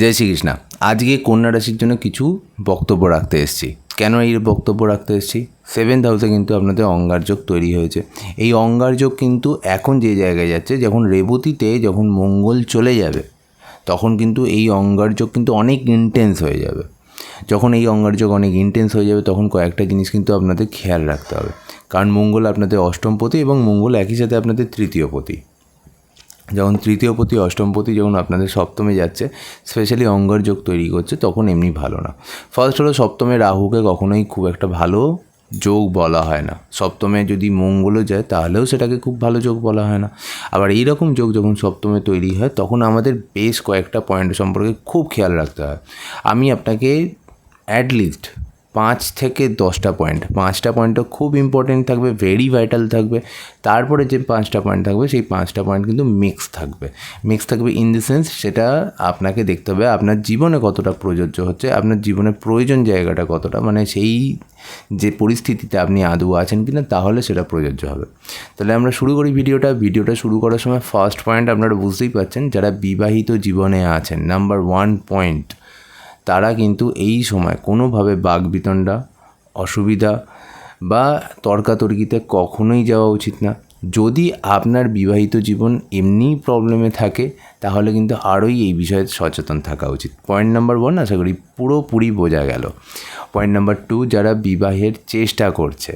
জয় শ্রীকৃষ্ণ। আজকে কন্যা রাশির জন্য কিছু বক্তব্য রাখতে এসেছি। কেন এই বক্তব্য রাখতে এসেছি? সেভেন্থ হাউসে কিন্তু আপনাদের অঙ্গারযোগ তৈরি হয়েছে। এই অঙ্গারযোগ কিন্তু এখন যে জায়গায় যাচ্ছে, যখন রেবতীতে যখন মঙ্গল চলে যাবে, তখন কিন্তু এই অঙ্গারযোগ কিন্তু অনেক ইন্টেন্স হয়ে যাবে। যখন এই অঙ্গারযোগ অনেক ইন্টেন্স হয়ে যাবে, তখন কয়েকটা জিনিস কিন্তু আপনাদের খেয়াল রাখতে হবে। কারণ মঙ্গল আপনাদের অষ্টমপতি এবং মঙ্গল একই সাথে আপনাদের তৃতীয়পতি যখন তৃতীয়পতি অষ্টমপতি যখন আপনাদের সপ্তমে যাচ্ছে স্পেশালি অঙ্গার যোগ তৈরি করছে, তখন এমনি ভালো না। ফার্স্ট হলো সপ্তমে রাহুকে কখনোই খুব একটা ভালো যোগ বলা হয় না। সপ্তমে যদি মঙ্গলও যায়, তাহলেও সেটাকে খুব ভালো যোগ বলা হয় না। আবার এই রকম যোগ যখন সপ্তমে তৈরি হয়, তখন আমাদের বেশ কয়েকটা পয়েন্ট সম্পর্কে খুব খেয়াল রাখতে হয়। আমি আপনাকে অ্যাটলিস্ট পাঁচ থেকে দশটা পয়েন্ট পাঁচটা পয়েন্টও খুব ইম্পর্টেন্ট থাকবে ভেরি ভাইটাল থাকবে। তারপরে যে পাঁচটা পয়েন্ট থাকবে, সেই পাঁচটা পয়েন্ট কিন্তু মিক্স থাকবে। মিক্স থাকবে ইন দ্য সেন্স সেটা আপনাকে দেখতে হবে আপনার জীবনে কতটা প্রযোজ্য হচ্ছে, আপনার জীবনে প্রয়োজন জায়গাটা কতটা মানে সেই যে পরিস্থিতিতে আপনি আদৌ আছেন কি না তাহলে সেটা প্রযোজ্য হবে। তাহলে আমরা শুরু করি ভিডিওটা। ভিডিওটা শুরু করার সময় ফার্স্ট পয়েন্ট আপনারা বুঝতেই পারছেন, যারা বিবাহিত জীবনে আছেন নাম্বার ওয়ান পয়েন্ট তারা কিন্তু এই সময় কোনোভাবে বাগবিতণ্ডা অসুবিধা বা তর্কাতর্কিতে কখনোই যাওয়া উচিত না। যদি আপনার বিবাহিত জীবন এমনিই প্রবলেমে থাকে, তাহলে কিন্তু আরোই এই বিষয়ে সচেতন থাকা উচিত। পয়েন্ট নাম্বার ওয়ান আশা করি পুরোপুরি বোঝা গেল। পয়েন্ট নাম্বার টু যারা বিবাহের চেষ্টা করছে,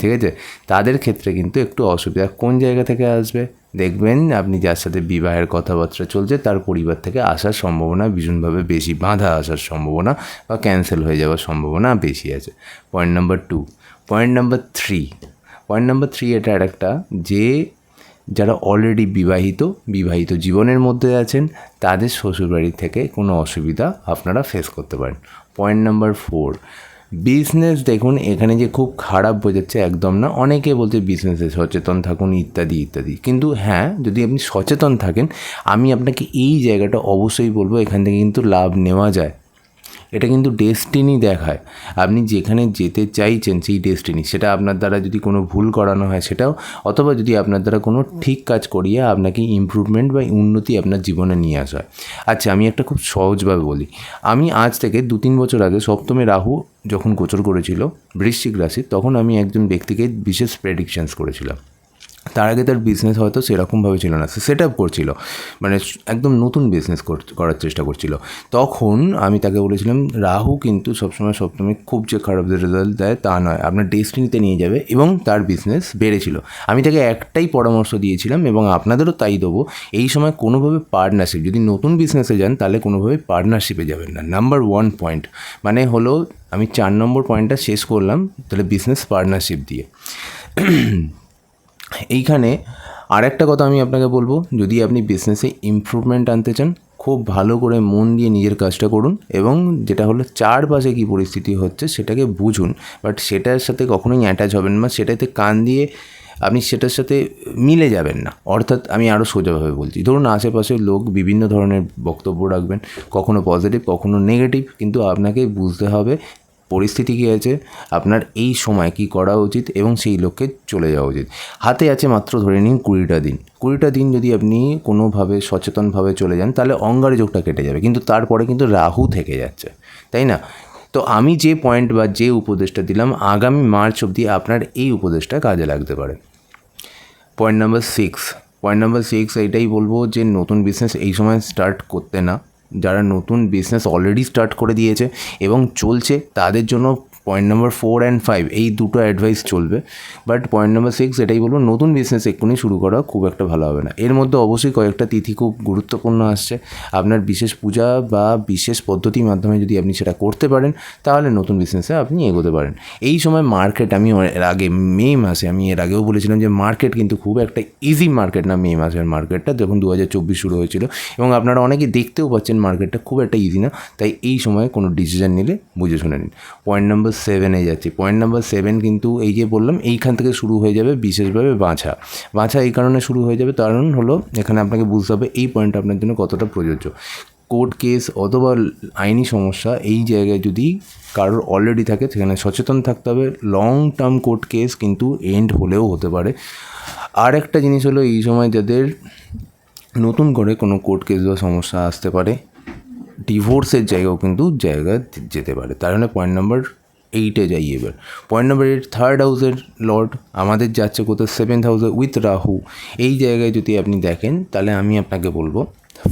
ঠিক আছে? তাদের ক্ষেত্রে কিন্তু একটু অসুবিধা। কোন জায়গা থেকে আসবে? দেখবেন আপনি যার সাথে বিবাহের কথাবার্তা চলছে, তার পরিবার থেকে আসার সম্ভাবনা ভীষণভাবে বেশি, বাধা আসার সম্ভাবনা বা ক্যান্সেল হয়ে যাওয়ার সম্ভাবনা বেশি আছে। Point number two point number three point number three এটা আর একটা যে যারা অলরেডি বিবাহিত বিবাহিত জীবনের মধ্যে আছেন, তাদের শ্বশুরবাড়ি থেকে কোনো অসুবিধা আপনারা ফেস করতে পারেন। পয়েন্ট নাম্বার ফোর বিজনেস দেখুন, এখানে যে খুব খারাপ বোঝাচ্ছে একদম না। অনেকে বলছে বিজনেসে সচেতন থাকুন, ইত্যাদি ইত্যাদি। কিন্তু হ্যাঁ যদি আপনি সচেতন থাকেন, আমি আপনাকে এই জায়গাটা অবশ্যই বলব, এখান থেকে কিন্তু লাভ নেওয়া যায়। এটা কিন্তু ডেস্টিনি দেখায়। আপনি যেখানে যেতে চাইছেন সেই ডেস্টিনি সেটা আপনার দ্বারা যদি কোনো ভুল করানো হয় সেটাও, অথবা যদি আপনার দ্বারা কোনো ঠিক কাজ করিয়ে আপনাকে ইমপ্রুভমেন্ট বা উন্নতি আপনার জীবনে নিয়ে আসা হয়। আচ্ছা আমি একটা খুব সহজভাবে বলি। আমি আজ থেকে দু তিন বছর আগে সপ্তমে রাহু যখন গোচর করেছিল বৃশ্চিক রাশি, তখন আমি একজন ব্যক্তিকে বিশেষ প্রেডিকশানস করেছিলাম। তার আগে তার বিজনেস হয়তো সেরকমভাবে ছিল না, সে সেট আপ করছিল মানে একদম নতুন বিজনেস করার চেষ্টা করছিল। তখন আমি তাকে বলেছিলাম, রাহু কিন্তু সবসময় সপ্তমে, খুব যে খারাপ রেজাল্ট দেয় তা নয়, আপনার ডেস্টিনিতে নিয়ে যাবে এবং তার বিজনেস বেড়েছিল। আমি তাকে একটাই পরামর্শ দিয়েছিলাম এবং আপনাদেরও তাই দেবো, এই সময় কোনোভাবে পার্টনারশিপ যদি নতুন বিজনেসে যান, তাহলে কোনোভাবে পার্টনারশিপে যাবেন না। নাম্বার ওয়ান পয়েন্ট মানে হলো আমি চার নম্বর পয়েন্টটা শেষ করলাম, তাহলে বিজনেস পার্টনারশিপ দিয়ে। এইখানে আর একটা কথা আমি আপনাকে বলব, যদি আপনি বিজনেসে ইম্প্রুভমেন্ট আনতে চান, খুব ভালো করে মন দিয়ে নিজের কাজটা করুন এবং যেটা হলো চারপাশে কী পরিস্থিতি হচ্ছে সেটাকে বুঝুন। বাট সেটার সাথে কখনোই অ্যাটাচ হবেন না, সেটাতে কান দিয়ে আপনি সেটার সাথে মিলে যাবেন না। অর্থাৎ আমি আরও সোজাভাবে বলছি, ধরুন আশেপাশের লোক বিভিন্ন ধরনের বক্তব্য রাখবেন, কখনো পজিটিভ কখনো নেগেটিভ কিন্তু আপনাকে বুঝতে হবে পরিস্থিতি কী আছে? আপনার এই সময় কি করা উচিত এবং সেই লক্ষ্যে চলে যাওয়া উচিত। হাতে আছে মাত্র ধরে নিন কুড়িটা দিন। কুড়িটা দিন যদি আপনি কোনোভাবে সচেতনভাবে চলে যান, তাহলে অঙ্গারে যোগটা কেটে যাবে। কিন্তু তারপরে কিন্তু রাহু থেকে যাচ্ছে, তাই না? তো আমি যে পয়েন্ট বা যে উপদেশটা দিলাম, আগামী মার্চ অবধি আপনার এই উপদেশটা কাজে লাগতে পারে। Point number six point number six এটাই বলব যে নতুন বিজনেস এই সময় স্টার্ট করতে না। যারা নতুন বিজনেস অলরেডি স্টার্ট করে দিয়েছে এবং চলছে তাদের জন্য point number four and five এই দুটো অ্যাডভাইস চলবে। বাট পয়েন্ট নাম্বার সিক্স এটাই বলব, নতুন বিজনেস এক্ষুনি শুরু করা খুব একটা ভালো হবে না। এর মধ্যে অবশ্যই কয়েকটা তিথি খুব গুরুত্বপূর্ণ আসছে। আপনার বিশেষ পূজা বা বিশেষ পদ্ধতির মাধ্যমে যদি আপনি সেটা করতে পারেন, তাহলে নতুন বিজনেসে আপনি এগোতে পারেন। এই সময় মার্কেট আমি এর আগে মে মাসে, আমি এর আগেও বলেছিলাম যে মার্কেট কিন্তু খুব একটা ইজি মার্কেট না মে মাসের মার্কেটটা যখন দু হাজার চব্বিশ শুরু হয়েছিল। এবং আপনারা অনেকে দেখতেও পাচ্ছেন মার্কেটটা খুব একটা ইজি না। তাই এই সময় কোনো ডিসিশন নিলে বুঝে শুনে নিন। পয়েন্ট নাম্বার সেভেনে যাচ্ছি। পয়েন্ট নাম্বার সেভেন কিন্তু এই যে বললাম, এইখান থেকে শুরু হয়ে যাবে বিশেষভাবে বাছা। বাছা এই কারণে শুরু হয়ে যাবে, কারণ হলো এখানে আপনাকে বুঝতে হবে এই পয়েন্টটা আপনার জন্য কতটা প্রযোজ্য। কোর্ট কেস অথবা আইনি সমস্যা এই জায়গায় যদি কারোর অলরেডি থাকে, সেখানে সচেতন থাকতে হবে। লং টার্ম কোর্ট কেস কিন্তু এন্ড হলেও হতে পারে। আর একটা জিনিস হলো এই সময় যাদের নতুন করে কোনো কোর্ট কেস বা সমস্যা আসতে পারে ডিভোর্সের জায়গাও কিন্তু জায়গা যেতে পারে। তার জন্য পয়েন্ট নাম্বার এইটে যাই এবার। পয়েন্ট নাম্বার এইট থার্ড হাউসের লর্ড আমাদের যাচ্ছে কোথাও সেভেন্থ হাউসে উইথ রাহু এই জায়গায় যদি আপনি দেখেন, তাহলে আমি আপনাকে বলব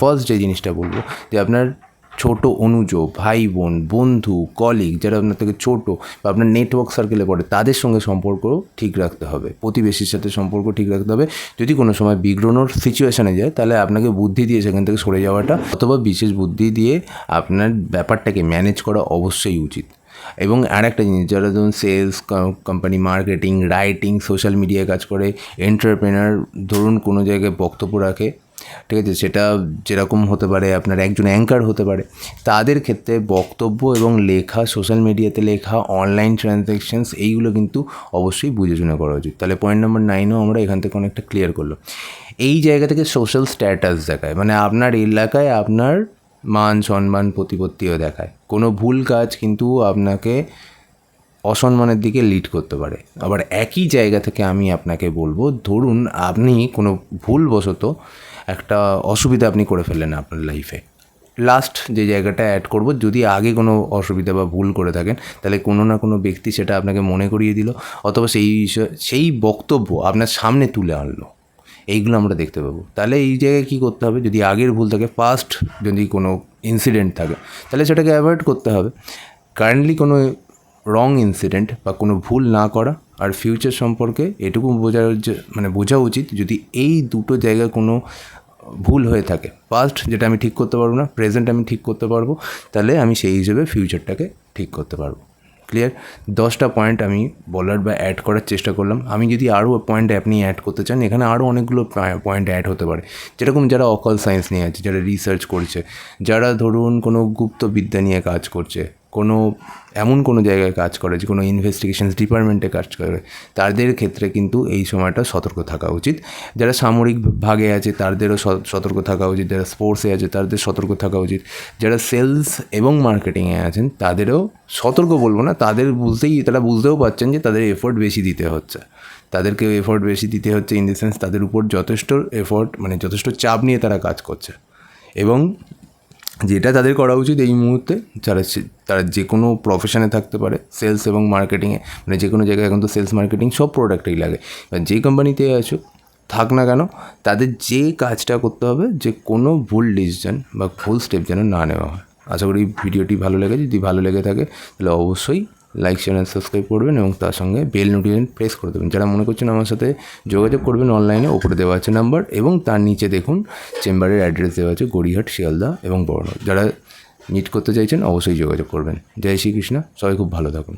ফার্স্ট যে জিনিসটা বলব, যে আপনার ছোট অনুজ, ভাই বোন, বন্ধু কলিগ যারা আপনার থেকে ছোট বা আপনার নেটওয়ার্ক সার্কেলে পড়ে, তাদের সঙ্গে সম্পর্ক ঠিক রাখতে হবে। প্রতিবেশীর সাথে সম্পর্ক ঠিক রাখতে হবে। যদি কোনো সময় বিগ্রহণর সিচুয়েশানে যায়, তাহলে আপনাকে বুদ্ধি দিয়ে সেখান থেকে সরে যাওয়াটা অথবা বিশেষ বুদ্ধি দিয়ে আপনার ব্যাপারটাকে ম্যানেজ করা অবশ্যই উচিত। এবং আর একটা জিনিস যারা ধরুন sales company marketing writing social মিডিয়ায় কাজ করে এন্টারপ্রেনার ধরুন কোনো জায়গায় বক্তব্য রাখে, ঠিক আছে? সেটা যেরকম হতে পারে, আপনার একজন অ্যাঙ্কার হতে পারে, তাদের ক্ষেত্রে বক্তব্য এবং লেখা সোশ্যাল মিডিয়াতে লেখা অনলাইন ট্রানজ্যাকশানস এইগুলো কিন্তু অবশ্যই বুঝে শুনে করা উচিত। তাহলে পয়েন্ট নাম্বার নাইনও আমরা এখান থেকে অনেকটা ক্লিয়ার করল এই জায়গা থেকে সোশ্যাল স্ট্যাটাস দেখায় মানে আপনার এলাকায় আপনার মান, সম্মান, প্রতিপত্তিও দেখায়। কোনো ভুল কাজ কিন্তু আপনাকে অসম্মানের দিকে লিড করতে পারে। আবার একই জায়গা থেকে আমি আপনাকে বলব, ধরুন আপনি কোনো ভুলবশত একটা অসুবিধা আপনি করে ফেললেন আপনার লাইফে লাস্ট যে জায়গাটা অ্যাড করব, যদি আগে কোনো অসুবিধা বা ভুল করে থাকেন, তাহলে কোনো না কোনো ব্যক্তি সেটা আপনাকে মনে করিয়ে দিল, অথবা সেই সেই বক্তব্য আপনার সামনে তুলে আনলো। এইগুলো আমরা দেখতে পাবো। তাহলে এই জায়গায় কী করতে হবে? যদি আগের ভুল থাকে পাস্ট যদি কোনো ইনসিডেন্ট থাকে, তাহলে সেটাকে অ্যাভয়েড করতে হবে। কারেন্টলি কোনো রং ইনসিডেন্ট বা কোনো ভুল না করা আর ফিউচার সম্পর্কে এটুকু বোঝার মানে বোঝা উচিত যদি এই দুটো জায়গায় কোনো ভুল হয়ে থাকে। পাস্ট যেটা আমি ঠিক করতে পারব না প্রেজেন্ট আমি ঠিক করতে পারব, তাহলে আমি সেই হিসেবে ফিউচারটাকে ঠিক করতে পারব। ক্লিয়ার দশটা পয়েন্ট আমি বলার বা অ্যাড করার চেষ্টা করলাম। আমি যদি আরও পয়েন্ট আপনি অ্যাড করতে চান, এখানে আরও অনেকগুলো পয়েন্ট অ্যাড হতে পারে। যেরকম যারা অকল সায়েন্স নিয়ে আছে, যারা রিসার্চ করছে, যারা ধরুন কোনো গুপ্তবিদ্যা নিয়ে কাজ করছে কোনো, এমন কোনো জায়গায় কাজ করে যে কোনো ইনভেস্টিগেশনস ডিপার্টমেন্টে কাজ করে, তাদের ক্ষেত্রে কিন্তু এই সময়টা সতর্ক থাকা উচিত। যারা সামরিক ভাগে আছে, তাদেরও সতর্ক থাকা উচিত। যারা স্পোর্টসে আছে, তাদের সতর্ক থাকা উচিত। যারা সেলস এবং মার্কেটিংয়ে আছেন, তাদেরও সতর্ক বলব না, তাদের বুঝতেই তারা বুঝতেও পারছেন যে তাদের এফোর্ট বেশি দিতে হচ্ছে। তাদেরকে এফোর্ট বেশি দিতে হচ্ছে ইন দ্য সেন্স তাদের উপর যথেষ্ট এফোর্ট মানে যথেষ্ট চাপ নিয়ে তারা কাজ করছে। এবং যেটা তাদের করা উচিত এই মুহূর্তে। যারা তারা যে কোনো প্রফেশনে থাকতে পারে সেলস এবং মার্কেটিংয়ে মানে যে কোনো জায়গায় এখন তো সেলস মার্কেটিং সব প্রোডাক্টেই লাগে। যে কোম্পানিতে আছো, থাক না কেন, তাদের যে কাজটা করতে হবে, যে কোনো ভুল ডিসিশন বা ভুল স্টেপ যেন না নেওয়া হয়। আশা করি ভিডিওটি ভালো লেগে যদি ভালো লেগে থাকে, তাহলে অবশ্যই লাইক চ্যানেল সাবস্ক্রাইব করবেন এবং তার সঙ্গে বেল নোটিফিকেশন প্রেস করে দেবেন। যারা মনে করছেন আমার সাথে যোগাযোগ করবেন অনলাইনে ওপরে দেওয়া আছে নাম্বার এবং তার নিচে দেখুন চেম্বারের অ্যাড্রেস দেওয়া আছে, গড়িহাট, শিয়ালদা এবং বড় যারা মিট করতে চাইছেন অবশ্যই যোগাযোগ করবেন। জয় শ্রীকৃষ্ণ। সবাই খুব ভালো থাকুন।